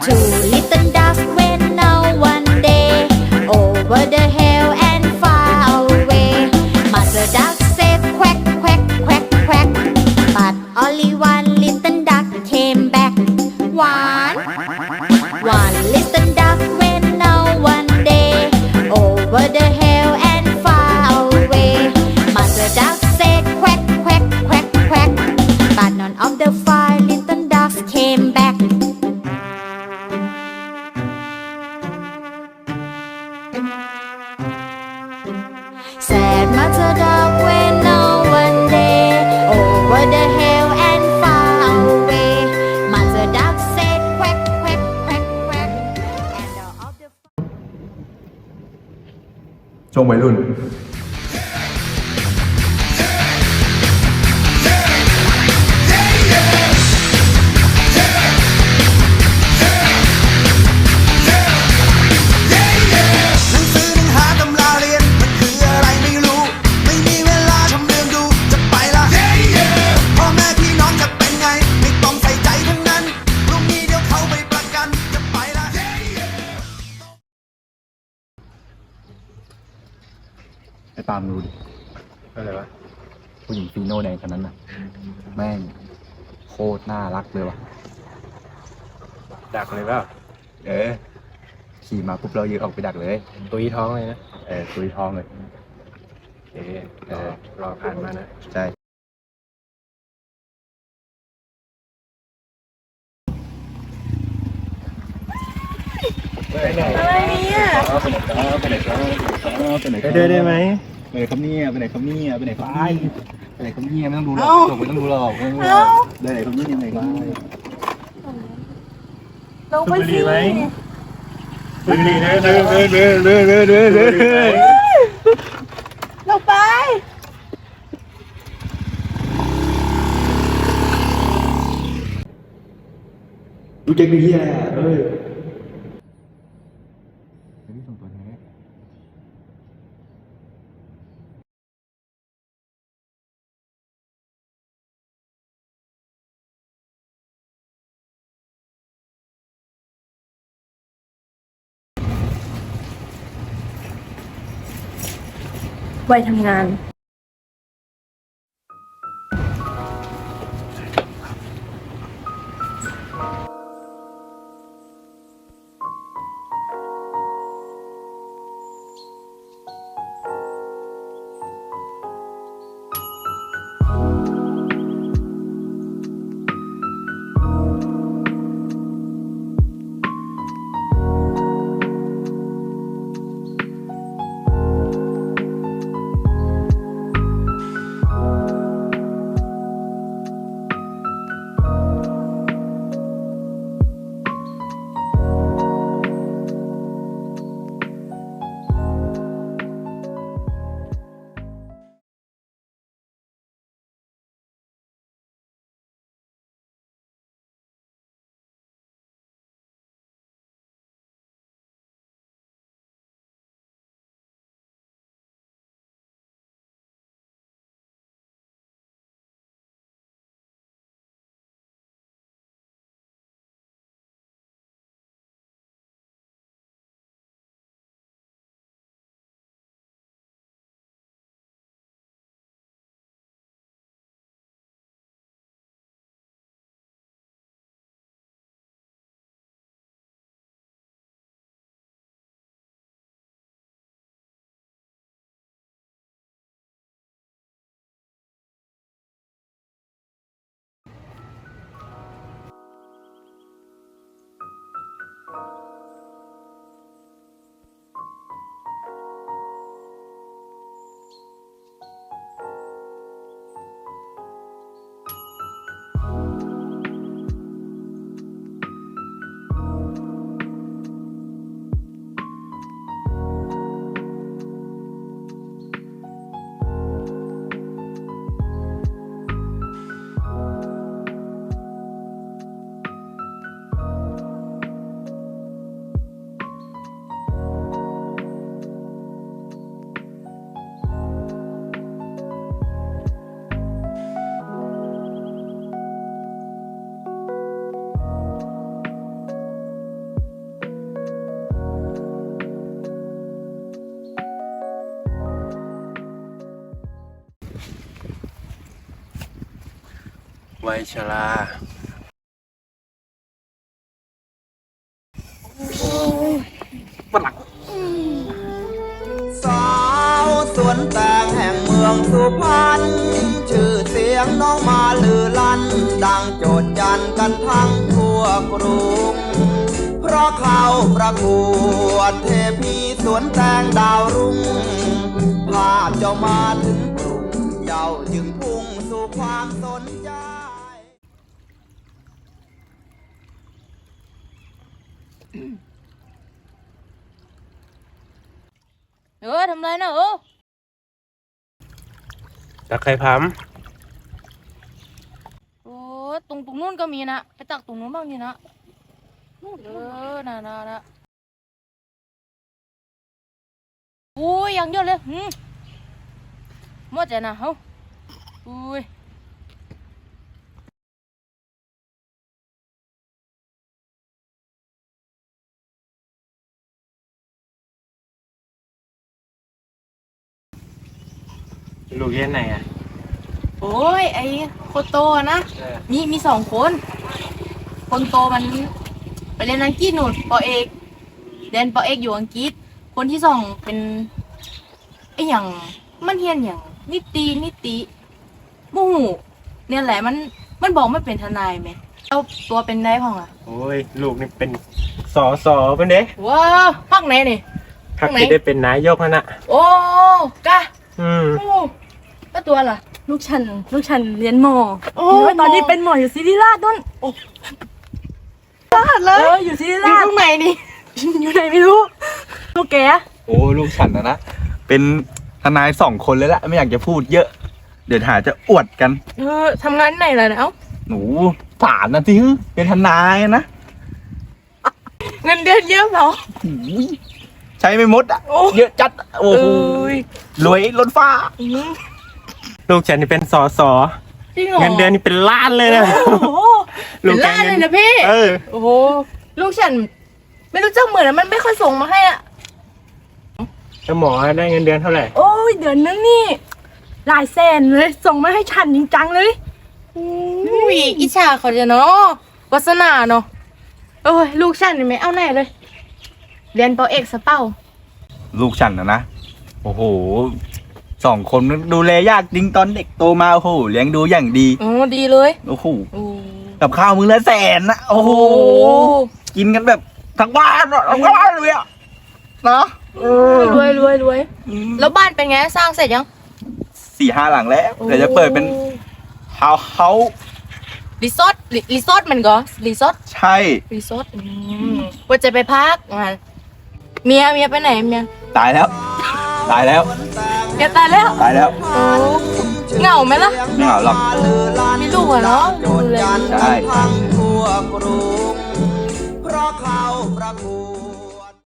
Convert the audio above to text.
Two little ducks went out one day over the hill and far away. Mother duck said quack, quack, quack, quack. But only one little duck came back. One, one little duck went out one day over the hill that mother dog went no one there oh, over the hill and far away. Mother dog said, quack quack quack quack. And uh, all the. Trông mấy luôn. ตามดูดิอะไรวะผู้หญิงฟีโน่แดงคนนั้นน่ะ แม่งโคตรน่ารักเลยว่ะ ดักเลยเปล่าเออขี่มาปุ๊บเรายืนออกไปดักเลยตุยท้องเลยนะ เออตุยท้องเลยเอ๊ะเออรอผ่านมานะ ใช่ไปไหนอะไรเนี่ยไปไหนครับไปไหนครับไปไหนไปเดินได้ไหมไปไหน ครับเนี่ยไปไหนครับเนี่ยไปไหนครับเนี่ยไปไหนครับเนี่ยไม่ต้องดูหรอกจบไม่ต้องดูหรอกไม่ต้องดูหรอกไปไหนครับเนี่ยไปไหนครับลงไปสิดีไหมดูดีนะเดินเดินเดินเดินเดินเดินเดินเดินลงไปดูเจ๊งดีอะไรอะเอ้ย พี่ส่งตัวนี้ วัยทำงาน วัยชราสาวสวนแตงแห่งเมืองสุพรรณชื่อเสียงน้องมาลือลั่น ดังโจดจันกันทั้งทั่วกรุง เพราะเขาประกวดเทพีสวนแตงดาวรุ่งภาพเจ้ามาถึงกรุงเจ้าจึงพุ่งสู่ความสนใจ เออทำไรนะเออตักไข่พัมโอ้ตรงตรงนู้นก็มีนะ ไปตักตรงนู้นบ้างดีนะนู่นเออน่ะน่ะน่ะโอ้ยยังเยอะเลยหืมหมดใจนะเฮ้าอุ้ย ลูกเรียนไหนอะโอ้ย ไอ้คนโตอะนะมีมีสองคน คนโตมันไปเรียนอังกฤษหนุนปอเอกเรียนปอเอกอยู่อังกฤษ คนที่สองเป็นไอ้อย่างมันเฮียนอย่างนิตินิติหมูหูเนี่ยแหละมันมันบอกไม่เป็นทนายไหมเอาตัวเป็นได้พ่องอะโอ้ยลูกนี่เป็นสอสอเป็นเด้ว้าพักไหนนี่ พักไหนที่ได้เป็นนายกนั่นน่ะโอ้กะอืม โอ้ แล้วตัวล่ะ ลูกฉัน ลูกฉันเรียนหมอโอ้โอ้ยตอนนี้เป็นหมออยู่ศิริราชนู่นราดเลเอย ออยู่ศิริอยู่ราชตรงไหนนี่ อยู่ไหนไม่รู้ลูกแกโอ้ลูกฉันนะนะ เป็นทนายสองคนเลยละไม่อยากจะพูดเยอะ เดี๋ยวหาจะอวดกัน เออทำงานที่ไหนล่ะเนี่ยเอ้าหนูศาลนะสิเป็นทนายนะเงินเดือนเยอะเหรอ หูยใช้ไม่หมดอะโอ้ เยอะจัดโอ้โหยรวยล้นฟ้า อืม ลูกฉันนี่เป็นสอสอจริงเหรอเงินเดือนนี่เป็นล้านเลยนะโอ้โหลูเป็นกแกล้านเงิเลยนะพี่ เออ โอ้โห ลูกฉัน ไม่รู้จักเหมือนอะมันไม่ค่อยส่งมาให้อะแล้วหมอได้เงินเดือนเท่าไหร่ โอ้ยเดือนนึงนี่หลายแสนเลย ส่งมาให้ฉันจริงจังเลยอุ้ยอิจฉาเขาจะเนาะวาสนาเนาะโอ้ยลูกฉันนี่ไม่เอาไหนเลย เรียนปอเอกสะเป้า ลูกฉันนะนะ โอ้โห สองคนดูแลยากจริงตอนเด็กโตมาโอ้โหเลี้ยงดูอย่างดีอ๋อดีเลยโอ้โหโอ้กับข้าวมื้อละแสนนะโอ้โหกินกันแบบทั้งบ้านอะทั้งบ้านเลยอะนะเออรวยรวยรวยแล้วบ้านเป็นไงสร้างเสร็จยังสี่ห้าหลังแล้วเดี๋ยวจะเปิดเป็นเฮาเฮารีสอร์ทรีรีสอร์ทมันก็รีสอร์ทใช่รีสอร์ทอืมว่าจะไปพักงานเมียเมียไปไหนเมียตายแล้ว ตายแล้ว เมียตายแล้วตายแล้วโอ้เหงาไหมล่ะ ไม่เหงาหรอกมีลูกอะเนาะโจดูดแลจันใช่ทั้งทั่วกรุงเพราะเขาประกว